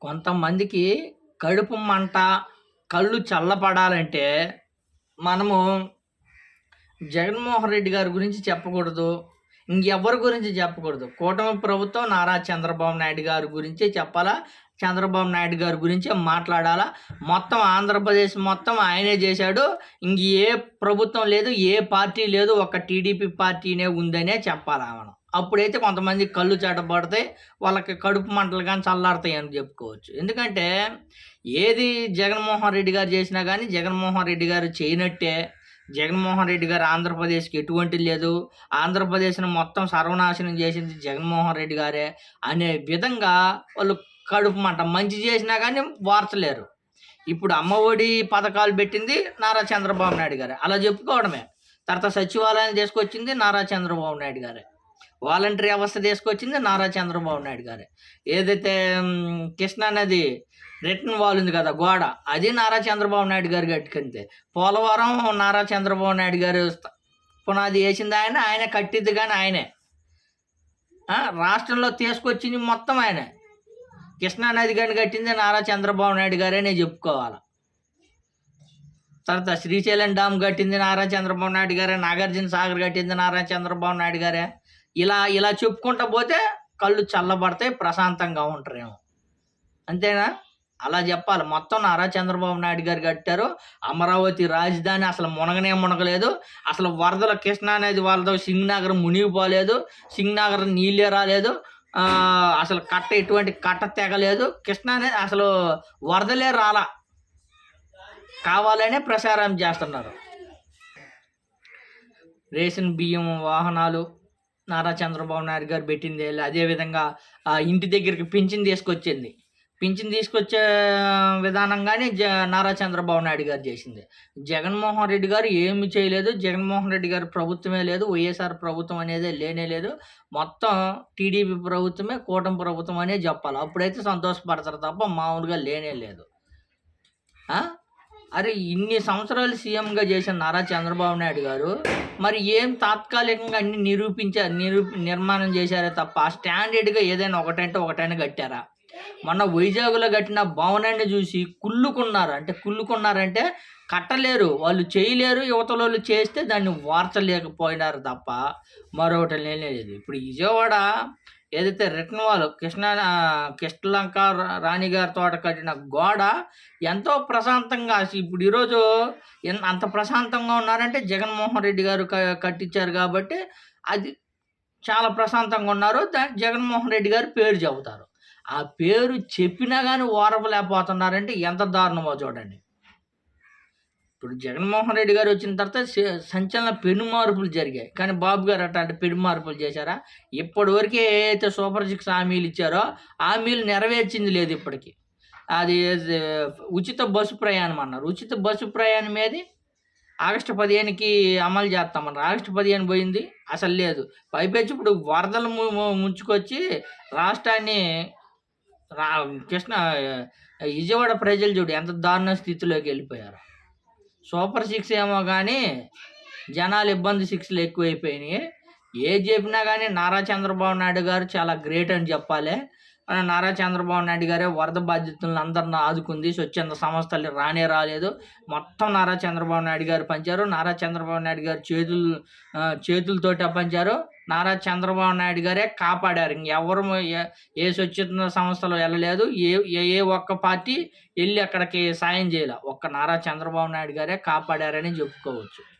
కొంతమందికి కడుపు మంట కళ్ళు చల్లపడాలంటే మనము జగన్మోహన్ రెడ్డి గారి గురించి చెప్పకూడదు. ఇంకెవరి గురించి చెప్పకూడదు. కూటమి ప్రభుత్వం నారా చంద్రబాబు నాయుడు గారి గురించే చెప్పాలా? చంద్రబాబు నాయుడు గారి గురించే మాట్లాడాలా? మొత్తం ఆంధ్రప్రదేశ్ మొత్తం ఆయనే చేశాడు. ఇంక ఏ ప్రభుత్వం లేదు ఏ పార్టీ లేదు ఒక టీడీపీ పార్టీనే ఉందనే చెప్పాలా మనం. అప్పుడైతే కొంతమంది కళ్ళు చెడబడతాయి వాళ్ళకి కడుపు మంటలు కానీ చల్లారుతాయి అని చెప్పుకోవచ్చు. ఎందుకంటే ఏది జగన్మోహన్ రెడ్డి గారు చేసినా కానీ జగన్మోహన్ రెడ్డి గారు చేయనట్టే జగన్మోహన్ రెడ్డి గారు ఆంధ్రప్రదేశ్కి ఎటువంటి లేదు. ఆంధ్రప్రదేశ్ను మొత్తం సర్వనాశనం చేసింది జగన్మోహన్ రెడ్డి గారే అనే విధంగా వాళ్ళు కడుపు మంట మంచి చేసినా కానీ వార్చలేరు. ఇప్పుడు అమ్మఒడి పథకాలు పెట్టింది నారా చంద్రబాబు నాయుడు గారే. అలా చెప్పుకోవడమే. తర్వాత సచివాలయం తీసుకొచ్చింది నారా చంద్రబాబు నాయుడు గారే. వాలంటరీ వ్యవస్థ తీసుకొచ్చింది నారా చంద్రబాబు నాయుడు గారే. ఏదైతే కృష్ణా నది రిటర్న్ వాల్ ఉంది కదా గోడ అది నారా చంద్రబాబు నాయుడు గారు కట్టుకుంటే పోలవరం నారా చంద్రబాబు నాయుడు గారు పునాది వేసింది ఆయన ఆయన కట్టింది కానీ ఆయనే. రాష్ట్రంలో తీసుకొచ్చింది మొత్తం ఆయనే. కృష్ణా నది కానీ కట్టింది నారా చంద్రబాబు నాయుడు గారే నేను చెప్పుకోవాలి. తర్వాత శ్రీశైలం డామ్ కట్టింది నారా చంద్రబాబు నాయుడు గారే నాగార్జున సాగర్ కట్టింది నారా చంద్రబాబు నాయుడు గారే. ఇలా ఇలా చెప్పుకుంటా పోతే కళ్ళు చల్లబడతాయి ప్రశాంతంగా ఉంటారేమో. అంతేనా? అలా చెప్పాలి. మొత్తం నారా చంద్రబాబు నాయుడు గారు కట్టారు. అమరావతి రాజధాని అసలు మునగనే మునగలేదు. అసలు వరదల కృష్ణా అనేది వరద సింగ్నగర్ మునిగిపోలేదు. సింగ్నగర్ నీళ్ళే రాలేదు. అసలు కట్ట ఎటువంటి కట్ట తెగలేదు. కృష్ణా అనేది అసలు వరదలే రాలా. కావాలనే ప్రసారం చేస్తున్నారు. రేషన్ బియ్యం వాహనాలు నారా చంద్రబాబు నాయుడు గారు పెట్టింది అదేవిధంగా ఇంటి దగ్గరికి పింఛన్ తీసుకొచ్చింది. పింఛన్ తీసుకొచ్చే విధానంగానే జ నారా చంద్రబాబు నాయుడు గారు చేసింది. జగన్మోహన్ రెడ్డి గారు ఏమి చేయలేదు. జగన్మోహన్ రెడ్డి గారు ప్రభుత్వమే లేదు. వైఎస్ఆర్ ప్రభుత్వం అనేది లేనే లేదు. మొత్తం టీడీపీ ప్రభుత్వమే కూటమి ప్రభుత్వం అనే చెప్పాలి. అప్పుడైతే సంతోషపడతారు తప్ప మామూలుగా లేనే లేదు. అరే ఇన్ని సంవత్సరాలు సీఎంగా చేసిన నారా చంద్రబాబు నాయుడు గారు మరి ఏం తాత్కాలికంగా అన్ని నిరూపించారు నిరూపి నిర్మాణం చేశారే తప్ప స్టాండర్డ్గా ఏదైనా ఒకటంటే ఒకటైనా కట్టారా? మొన్న వైజాగ్లో కట్టిన భవనాన్ని చూసి కుళ్ళుకున్నారు. అంటే కుళ్ళుకున్నారంటే కట్టలేరు. వాళ్ళు చేయలేరు. యువతల చేస్తే దాన్ని వార్చలేకపోయినారు తప్ప మరొకటి లేదు. ఇప్పుడు విజయవాడ ఏదైతే రిటర్న్ వాళ్ళు కృష్ణ కృష్ణలంక రాణి గారి తోట కట్టిన గోడ ఎంతో ప్రశాంతంగా ఇప్పుడు ఈరోజు అంత ప్రశాంతంగా ఉన్నారంటే జగన్మోహన్ రెడ్డి గారు కట్టించారు కాబట్టి అది చాలా ప్రశాంతంగా ఉన్నారు. దాని జగన్మోహన్ రెడ్డి గారు పేరు చెబుతారు. ఆ పేరు చెప్పినా కానీ ఓరపలేకపోతున్నారంటే ఎంత దారుణమో చూడండి. ఇప్పుడు జగన్మోహన్ రెడ్డి గారు వచ్చిన తర్వాత సంచలన పెను మార్పులు జరిగాయి. కానీ బాబు గారు అట్లాంటి పెను మార్పులు చేశారా? ఇప్పటివరకు ఏదైతే సూపర్ సిక్స్ హామీలు ఇచ్చారో హామీలు నెరవేర్చింది లేదు ఇప్పటికి. అది ఉచిత బస్సు ప్రయాణం అన్నారు. ఉచిత బస్సు ప్రయాణం ఏది? ఆగస్టు పదిహేనుకి అమలు చేస్తామన్నారు. ఆగస్టు పదిహేను పోయింది? అసలు లేదు. పైపెచ్చి ఇప్పుడు వరదలు ము- ముంచుకొచ్చి రాష్ట్రాన్ని రా కృష్ణ విజయవాడ ప్రజలు చూడు ఎంత దారుణ స్థితిలోకి వెళ్ళిపోయారు. సూపర్ సిక్స్ ఏమో కానీ జనాలు ఇబ్బంది సిక్స్లు ఎక్కువైపోయినాయి. ఏది చెప్పినా కానీ నారా చంద్రబాబు నాయుడు గారు చాలా గ్రేట్ అని చెప్పాలి. నారా చంద్రబాబు నాయుడు గారే వరద బాధితులను అందరిని ఆదుకుంది. స్వచ్ఛంద సంస్థలు రానే రాలేదు. మొత్తం నారా చంద్రబాబు నాయుడు గారు పంచారు. నారా చంద్రబాబు నాయుడు గారు చేతులు చేతులతోటే పంచారు. నారా చంద్రబాబు నాయుడు గారే కాపాడారు. ఇంకెవరు ఏ- ఏ స్వచ్ఛంద సంస్థలు వెళ్ళలేదు. ఏ ఏ- ఏ ఒక్క పార్టీ వెళ్ళి అక్కడికి సాయం చేయలే. ఒక్క నారా చంద్రబాబు నాయుడు గారే కాపాడారని చెప్పుకోవచ్చు.